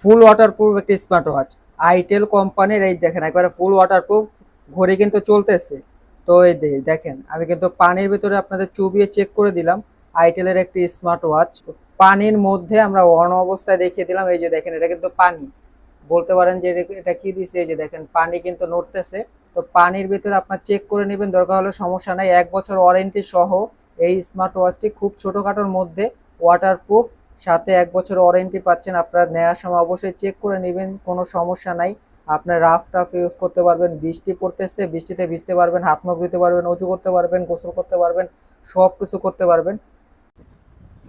ফুল waterproof একটি smart watch itel কোম্পানির এই দেখেন, একবারে ফুল ওয়াটারপ্রুফ ঘড়ি কিন্তু চলতেছে। তো এই দেখেন, আমি কিন্তু পানির ভিতরে আপনাদের চুবিয়ে চেক করে দিলাম। আইটেলের একটি স্মার্ট ওয়াচ পানির মধ্যে আমরা অন অবস্থায় দেখিয়ে দিলাম। এই যে দেখেন, এটা কিন্তু পানি। বলতে পারেন যে এটা- এটা কি দিছে? এই যে দেখেন, পানি কিন্তু নড়তেছে। তো পানির ভিতরে আপনার চেক করে নেবেন, দরকার হলে সমস্যা নাই। এক বছর ওয়ারেন্টি সহ এই স্মার্ট ওয়াচটি খুব ছোটোখাটোর মধ্যে ওয়াটারপ্রুফ সাথে এক বছর ওয়ারেন্টি পাচ্ছেন, আপনার নেওয়ার সময় অবশ্যই চেক করে নেবেন, কোনো সমস্যা নাই। আপনার রাফ টাফ ইউজ করতে পারবেন, বৃষ্টি পড়তেছে, বৃষ্টিতে ভিজতে পারবেন, হাত মুখ ধুতে পারবেন উঁচু করতে পারবেন, গোসল করতে পারবেন সব কিছু করতে পারবেন।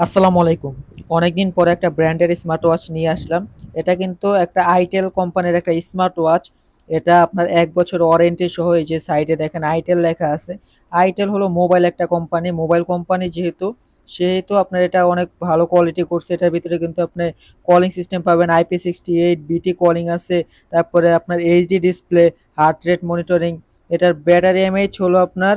আসসালামু আলাইকুম। অনেকদিন পরে একটা ব্র্যান্ডের স্মার্ট ওয়াচ নিয়ে আসলাম। এটা কিন্তু একটা আইটেল কোম্পানির একটা স্মার্ট ওয়াচ এটা আপনার এক বছর ওয়ারেন্টি সহ এই যে সাইডে দেখেন আইটেল লেখা আছে। আইটেল হলো মোবাইল একটা কোম্পানি মোবাইল কোম্পানি যেহেতু সেহেতু আপনার এটা অনেক ভালো কোয়ালিটি করছে এটার ভিতরে কিন্তু আপনি কলিং সিস্টেম পাবেন IP sixty eight BT calling আছে, তারপরে আপনার HD display heart rate monitoring এটার ব্যাটারি এমএইচ হলো আপনার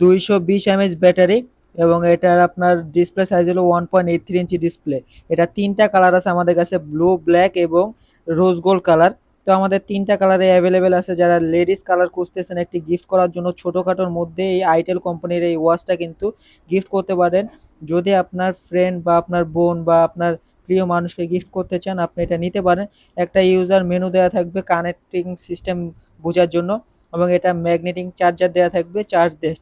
দুইশো বিশ এমএইচ ব্যাটারি এবং এটার আপনার ডিসপ্লে সাইজ হলো one point eight three inch display এটা তিনটা কালার আছে আমাদের কাছে ব্লু ব্ল্যাক এবং রোজ গোল্ড কালার তো আমাদের তিনটা কালারে অ্যাভেলেবেল আছে। যারা লেডিস কালার খুঁজতেছেন একটি গিফট করার জন্য, ছোটোখাটোর মধ্যে এই আইটেল কোম্পানির এই ওয়াচটা কিন্তু গিফট করতে পারেন। যদি আপনার ফ্রেন্ড বা আপনার বোন বা আপনার প্রিয় মানুষকে গিফট করতে চান, আপনি এটা নিতে পারেন। একটা ইউজার মেনু দেওয়া থাকবে কানেক্টিং সিস্টেম বোঝার জন্য এবং এটা ম্যাগনেটিং চার্জার দেওয়া থাকবে চার্জ দিয়ে।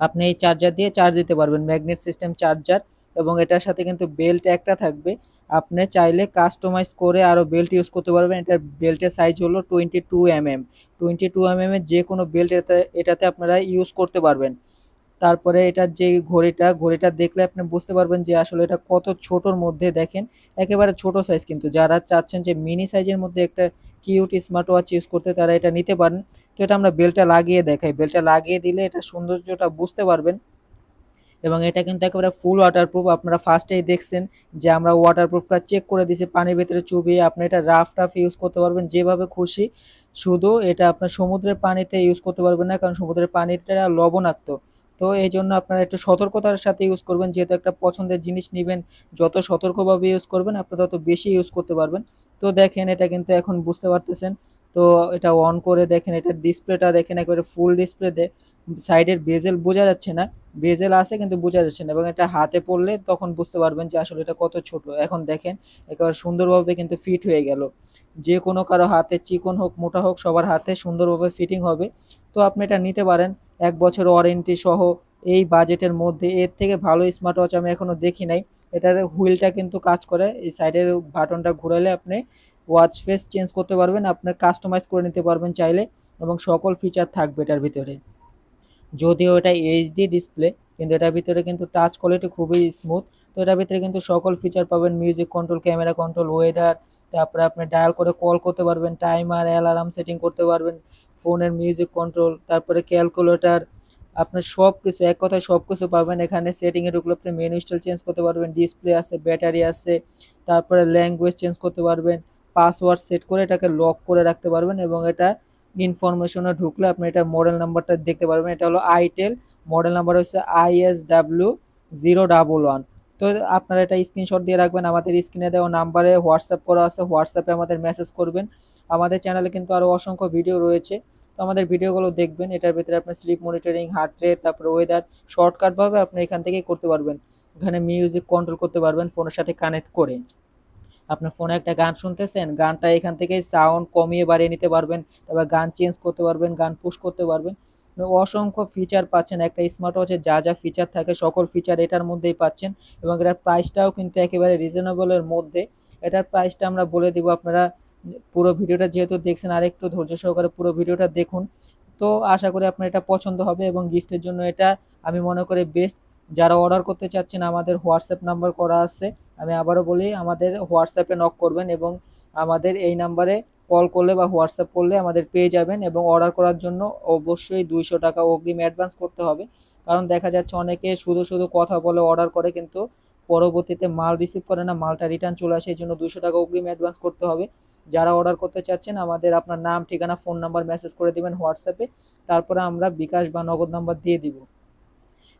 আপনি এই চার্জার দিয়ে চার্জ দিতে পারবেন। ম্যাগনেট সিস্টেম চার্জার এবং এটার সাথে কিন্তু বেল্ট একটা থাকবে। আপনি চাইলে কাস্টমাইজ করে আরও বেল্ট ইউজ করতে পারবেন। এটার বেল্টের সাইজ হলো twenty two M M twenty two M M এর যে কোনো বেল্ট এটাতে এটাতে আপনারা ইউজ করতে পারবেন। তারপরে এটার যে ঘড়িটা ঘড়িটা দেখলে আপনি বুঝতে পারবেন যে আসলে এটা কত ছোটোর মধ্যে দেখেন। একেবারে ছোট সাইজ কিন্তু। যারা চাচ্ছেন যে মিনি সাইজের মধ্যে একটা কিউট স্মার্ট ওয়াচ ইউজ করতে, তারা এটা নিতে পারেন। তো এটা আমরা বেলটা লাগিয়ে দেখাই। বেলটা লাগিয়ে দিলে এটা সৌন্দর্যটা বুঝতে পারবেন। এবং এটা কিন্তু একেবারে ফুল ওয়াটারপ্রুফ আপনারা ফার্স্টেই দেখছেন যে আমরা ওয়াটারপ্রুফটা চেক করে দিয়েছি, পানির ভিতরে চুবিয়ে। আপনি এটা রাফ টাফ ইউজ করতে পারবেন যেভাবে খুশি। শুধু এটা আপনার সমুদ্রের পানিতে ইউজ করতে পারবেন না, কারণ সমুদ্রের পানিটা লবণাক্ত। তো এই জন্য আপনারা একটু সতর্কতার সাথে ইউজ করবেন। যেহেতু একটা পছন্দের জিনিস নেবেন, যত সতর্কভাবে ইউজ করবেন, আপনি তত বেশি ইউজ করতে পারবেন। তো দেখেন, এটা কিন্তু এখন বুঝতে পারতেছেন। তো এটা অন করে দেখেন, এটা ডিসপ্লেটা দেখেন, একেবারে ফুল ডিসপ্লেতে সাইডের বেজেল বোঝা যাচ্ছে না। বেজেল আছে কিন্তু বোঝা যাচ্ছে না এবং এটা হাতে পড়লে তখন বুঝতে পারবেন যে আসলে এটা কত ছোট। এখন দেখেন, একেবারে সুন্দরভাবে কিন্তু ফিট হয়ে গেল। যে কোনো কারও হাতে চিকন হোক, মোটা হোক, সবার হাতে সুন্দরভাবে ফিটিং হবে। তো আপনি এটা নিতে পারেন। এক বছর ওয়ারেন্টি সহ এই বাজেটের মধ্যে। এর থেকে ভালো স্মার্ট ওয়াচ আমি এখনও দেখি নাই। এটার হুইলটা কিন্তু কাজ করে। এই সাইডের বাটনটা ঘুরালে আপনি ওয়াচ ফেস চেঞ্জ করতে পারবেন। আপনি কাস্টমাইজ করে নিতে পারবেন চাইলে এবং সকল ফিচার থাকবে এটার ভিতরে। যদিও এটা এইচডি ডিসপ্লে কিন্তু এটার ভিতরে কিন্তু টাচ কোয়ালিটি খুবই স্মুথ তো এটার ভিতরে কিন্তু সকল ফিচার পাবেন music control camera control weather তারপরে আপনি ডায়াল করে কল করতে পারবেন টাইমার অ্যালার্ম সেটিং করতে পারবেন ফোনের মিউজিক কন্ট্রোল তারপরে ক্যালকুলেটর আপনার সব কিছু এক কথায় সব কিছু পাবেন। এখানে সেটিংয়ে ঢুকলে আপনি মেনু স্টাইল চেঞ্জ করতে পারবেন ডিসপ্লে আছে ব্যাটারি আছে, তারপরে ল্যাঙ্গুয়েজ চেঞ্জ করতে পারবেন পাসওয়ার্ড সেট করে এটাকে লক করে রাখতে পারবেন এবং এটা ইনফরমেশনে ঢুকলে আপনি এটা মডেল নাম্বারটা দেখতে পারবেন। এটা হলো আইটেল মডেল নাম্বার হচ্ছে আইএসডাব্লিউ জিরো ডাবল ওয়ান তো আপনারা এটা স্ক্রিনশট দিয়ে রাখবেন, আমাদের স্ক্রিনে দেওয়া নাম্বারে হোয়াটসঅ্যাপ করা আছে হোয়াটসঅ্যাপে আমাদের মেসেজ করবেন। আমাদের চ্যানেলে কিন্তু আরও অসংখ্য ভিডিও রয়েছে। তো আমাদের ভিডিওগুলো দেখবেন, এটার ভিতরে আপনার স্লিপ মনিটরিং হার্ট রেট তারপরে ওয়েদার শর্টকাটভাবে আপনি এখান থেকেই করতে পারবেন। এখানে মিউজিক কন্ট্রোল করতে পারবেন ফোনের সাথে কানেক্ট করে। আপনার ফোনে একটা গান শুনতেছেন, গানটা এখান থেকে সাউন্ড কমিয়ে বাড়িয়ে নিতে পারবেন, তারপর গান চেঞ্জ করতে পারবেন, গান পুশ করতে পারবেন। অসংখ্য ফিচার পাচ্ছেন, একটা স্মার্ট ওয়াচে যা যা ফিচার থাকে, সকল ফিচার এটার মধ্যেই পাচ্ছেন এবং এটার প্রাইসটাও কিন্তু একেবারে রিজনেবলের মধ্যে। এটার প্রাইসটা আমরা বলে দিব আপনারা, পুরো ভিডিওটা যেহেতু দেখছেন আর একটু ধৈর্য সহকারে পুরো ভিডিওটা দেখুন। তো আশা করি আপনার এটা পছন্দ হবে এবং গিফটের জন্য এটা আমি মনে করি বেস্ট যারা অর্ডার করতে চাচ্ছেন, আমাদের হোয়াটসঅ্যাপ নাম্বার করা আছে। আমি আবারও বলি, আমাদের হোয়াটসঅ্যাপে নক করবেন এবং আমাদের এই নাম্বারে কল করলে বা হোয়াটসঅ্যাপ করলে আমাদের পেয়ে যাবেন এবং অর্ডার করার জন্য অবশ্যই দুইশো টাকা অগ্রিম অ্যাডভান্স করতে হবে। কারণ দেখা যাচ্ছে অনেকে শুধু শুধু কথা বলে অর্ডার করে কিন্তু পরবর্তীতে মাল রিসিভ করে না, মালটা রিটার্ন চলে আসে, এই জন্য দুশো টাকা অগ্রিম অ্যাডভান্স করতে হবে। যারা অর্ডার করতে চাচ্ছেন, আমাদের আপনার নাম, ঠিকানা ফোন নাম্বার মেসেজ করে দেবেন হোয়াটসঅ্যাপে তারপরে আমরা বিকাশ বা নগদ নাম্বার দিয়ে দিব।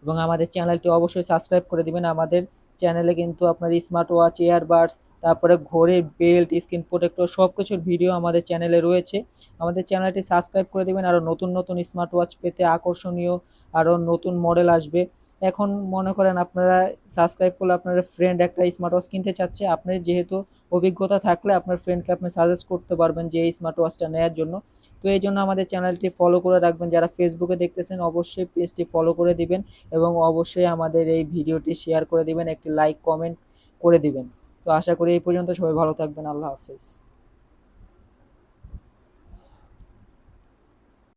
এবং আমাদের চ্যানেলটি অবশ্যই সাবস্ক্রাইব করে দিবেন, আমাদের চ্যানেলে কিন্তু আপনার স্মার্ট ওয়াচ ইয়ারবাডস তারপরে ঘরে বেল্ট স্ক্রিন প্রোটেক্টর সব কিছুর ভিডিও আমাদের চ্যানেলে রয়েছে। আমাদের চ্যানেলটি সাবস্ক্রাইব করে দেবেন, আরও নতুন নতুন স্মার্ট ওয়াচ পেতে আকর্ষণীয় আরও নতুন মডেল আসবে। এখন মনে করেন আপনারা সাবস্ক্রাইব করলে আপনারা ফ্রেন্ড একটা স্মার্ট ওয়াচ কিনতে চাচ্ছে। আপনি যেহেতু অভিজ্ঞতা থাকলে আপনার ফ্রেন্ডকে আপনি সাজেস্ট করতে পারবেন যে এই স্মার্ট ওয়াচটা নেওয়ার জন্য। তো এই জন্য আমাদের চ্যানেলটি ফলো করে রাখবেন। যারা ফেসবুকে দেখতেছেন, অবশ্যই পেজটি ফলো করে দিবেন এবং অবশ্যই আমাদের এই ভিডিওটি শেয়ার করে দিবেন, একটি লাইক কমেন্ট করে দিবেন। তো আশা করি এই পর্যন্ত সবাই ভালো থাকবেন। আল্লাহ হাফেজ।